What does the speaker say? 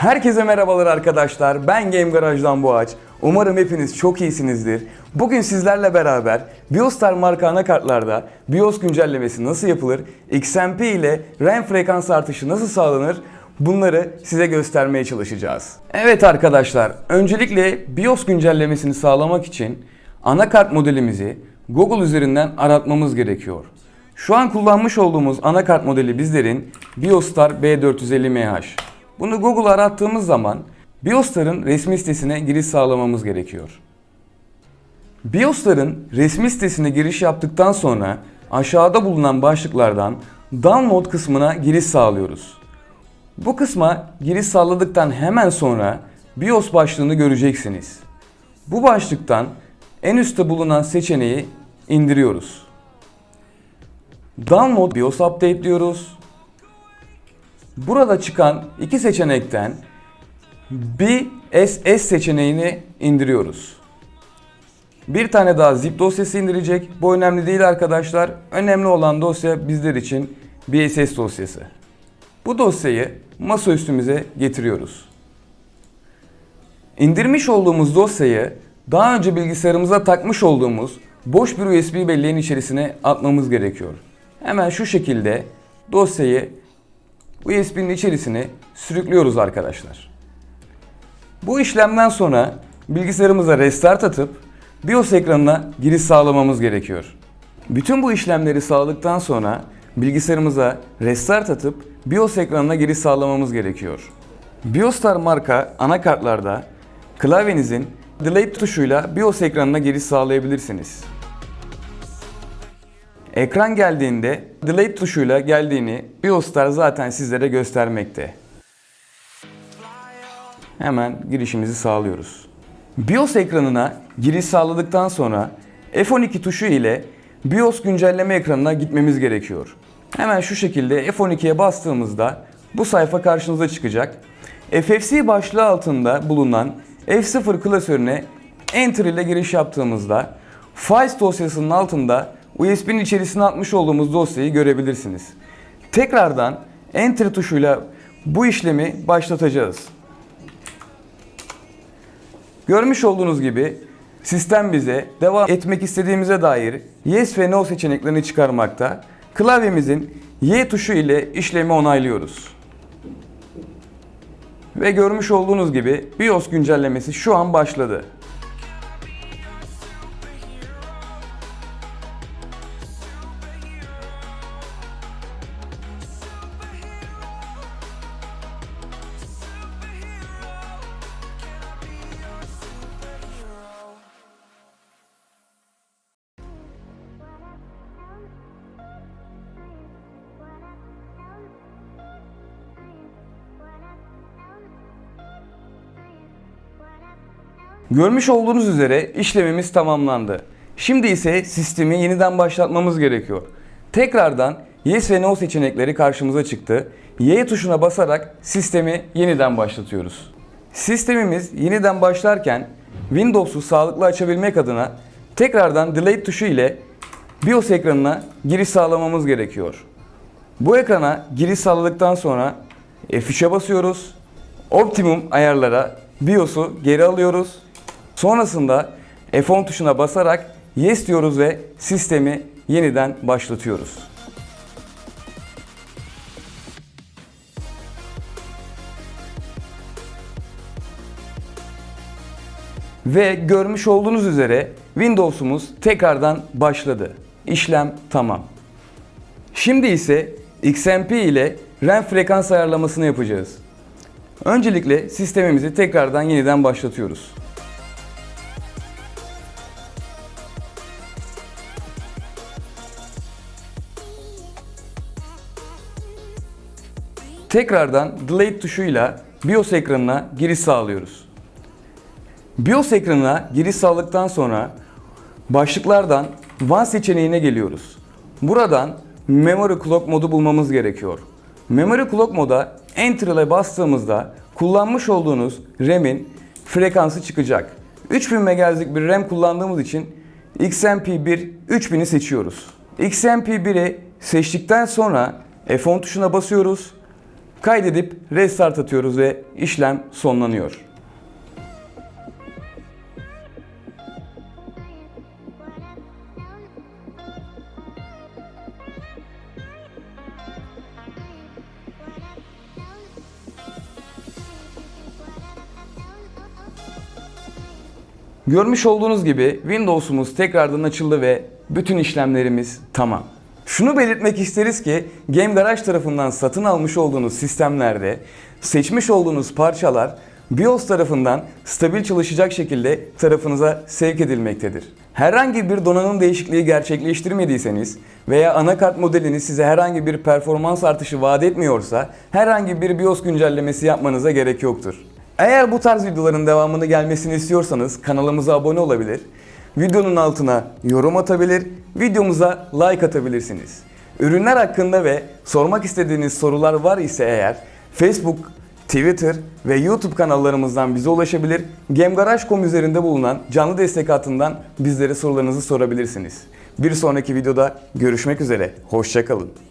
Herkese merhabalar arkadaşlar. Ben Game Garage'dan Boğaç. Umarım hepiniz çok iyisinizdir. Bugün sizlerle beraber Biostar marka anakartlarda BIOS güncellemesi nasıl yapılır, XMP ile RAM frekans artışı nasıl sağlanır bunları size göstermeye çalışacağız. Evet arkadaşlar, öncelikle BIOS güncellemesini sağlamak için anakart modelimizi Google üzerinden aratmamız gerekiyor. Şu an kullanmış olduğumuz anakart modeli bizlerin Biostar B450MH. Bunu Google'a arattığımız zaman Biostar'ın resmi sitesine giriş sağlamamız gerekiyor. Biostar'ın resmi sitesine giriş yaptıktan sonra aşağıda bulunan başlıklardan Download kısmına giriş sağlıyoruz. Bu kısma giriş sağladıktan hemen sonra BIOS başlığını göreceksiniz. Bu başlıktan en üstte bulunan seçeneği indiriyoruz. Download BIOS Update diyoruz. Burada çıkan iki seçenekten BSS seçeneğini indiriyoruz. Bir tane daha zip dosyası indirecek. Bu önemli değil arkadaşlar. Önemli olan dosya bizler için BSS dosyası. Bu dosyayı masaüstümüze getiriyoruz. İndirmiş olduğumuz dosyayı daha önce bilgisayarımıza takmış olduğumuz boş bir USB belleğin içerisine atmamız gerekiyor. Hemen şu şekilde dosyayı USB'nin içerisine sürüklüyoruz arkadaşlar. Bu işlemden sonra bilgisayarımıza restart atıp BIOS ekranına giriş sağlamamız gerekiyor. Bütün bu işlemleri sağladıktan sonra bilgisayarımıza restart atıp BIOS ekranına giriş sağlamamız gerekiyor. Biostar marka anakartlarda klavyenizin Delete tuşuyla BIOS ekranına giriş sağlayabilirsiniz. Ekran geldiğinde Delete tuşuyla geldiğini BIOS'tar zaten sizlere göstermekte. Hemen girişimizi sağlıyoruz. BIOS ekranına giriş sağladıktan sonra F12 tuşu ile BIOS güncelleme ekranına gitmemiz gerekiyor. Hemen şu şekilde F12'ye bastığımızda bu sayfa karşınıza çıkacak. FFC başlığı altında bulunan F0 klasörüne Enter ile giriş yaptığımızda Files dosyasının altında USB'nin içerisine atmış olduğumuz dosyayı görebilirsiniz. Tekrardan Enter tuşuyla bu işlemi başlatacağız. Görmüş olduğunuz gibi sistem bize devam etmek istediğimize dair Yes ve No seçeneklerini çıkarmakta. Klavyemizin Y tuşu ile işlemi onaylıyoruz. Ve görmüş olduğunuz gibi BIOS güncellemesi şu an başladı. Görmüş olduğunuz üzere işlemimiz tamamlandı. Şimdi ise sistemi yeniden başlatmamız gerekiyor. Tekrardan Yes ve No seçenekleri karşımıza çıktı. Y tuşuna basarak sistemi yeniden başlatıyoruz. Sistemimiz yeniden başlarken Windows'u sağlıklı açabilmek adına tekrardan Delete tuşu ile BIOS ekranına giriş sağlamamız gerekiyor. Bu ekrana giriş sağladıktan sonra F3'e basıyoruz. Optimum ayarlara BIOS'u geri alıyoruz. Sonrasında F10 tuşuna basarak Yes diyoruz ve sistemi yeniden başlatıyoruz. Ve görmüş olduğunuz üzere Windows'umuz tekrardan başladı. İşlem tamam. Şimdi ise XMP ile RAM frekans ayarlamasını yapacağız. Öncelikle sistemimizi tekrardan yeniden başlatıyoruz. Tekrardan Delete tuşuyla BIOS ekranına giriş sağlıyoruz. BIOS ekranına giriş sağladıktan sonra başlıklardan WAN seçeneğine geliyoruz. Buradan Memory Clock modu bulmamız gerekiyor. Memory Clock moda Enter ile bastığımızda kullanmış olduğunuz RAM'in frekansı çıkacak. 3000 MHz'lik bir RAM kullandığımız için XMP1 3000'i seçiyoruz. XMP1'i seçtikten sonra F10 tuşuna basıyoruz. Kaydedip restart atıyoruz ve işlem sonlanıyor. Görmüş olduğunuz gibi Windows'umuz tekrardan açıldı ve bütün işlemlerimiz tamam. Şunu belirtmek isteriz ki Game Garage tarafından satın almış olduğunuz sistemlerde seçmiş olduğunuz parçalar BIOS tarafından stabil çalışacak şekilde tarafınıza sevk edilmektedir. Herhangi bir donanım değişikliği gerçekleştirmediyseniz veya anakart modelini size herhangi bir performans artışı vaat etmiyorsa herhangi bir BIOS güncellemesi yapmanıza gerek yoktur. Eğer bu tarz videoların devamını gelmesini istiyorsanız kanalımıza abone olabilir, videonun altına yorum atabilir, videomuza like atabilirsiniz. Ürünler hakkında ve sormak istediğiniz sorular var ise eğer Facebook, Twitter ve YouTube kanallarımızdan bize ulaşabilir, GameGarage.com üzerinde bulunan canlı destek hattından bizlere sorularınızı sorabilirsiniz. Bir sonraki videoda görüşmek üzere, hoşçakalın.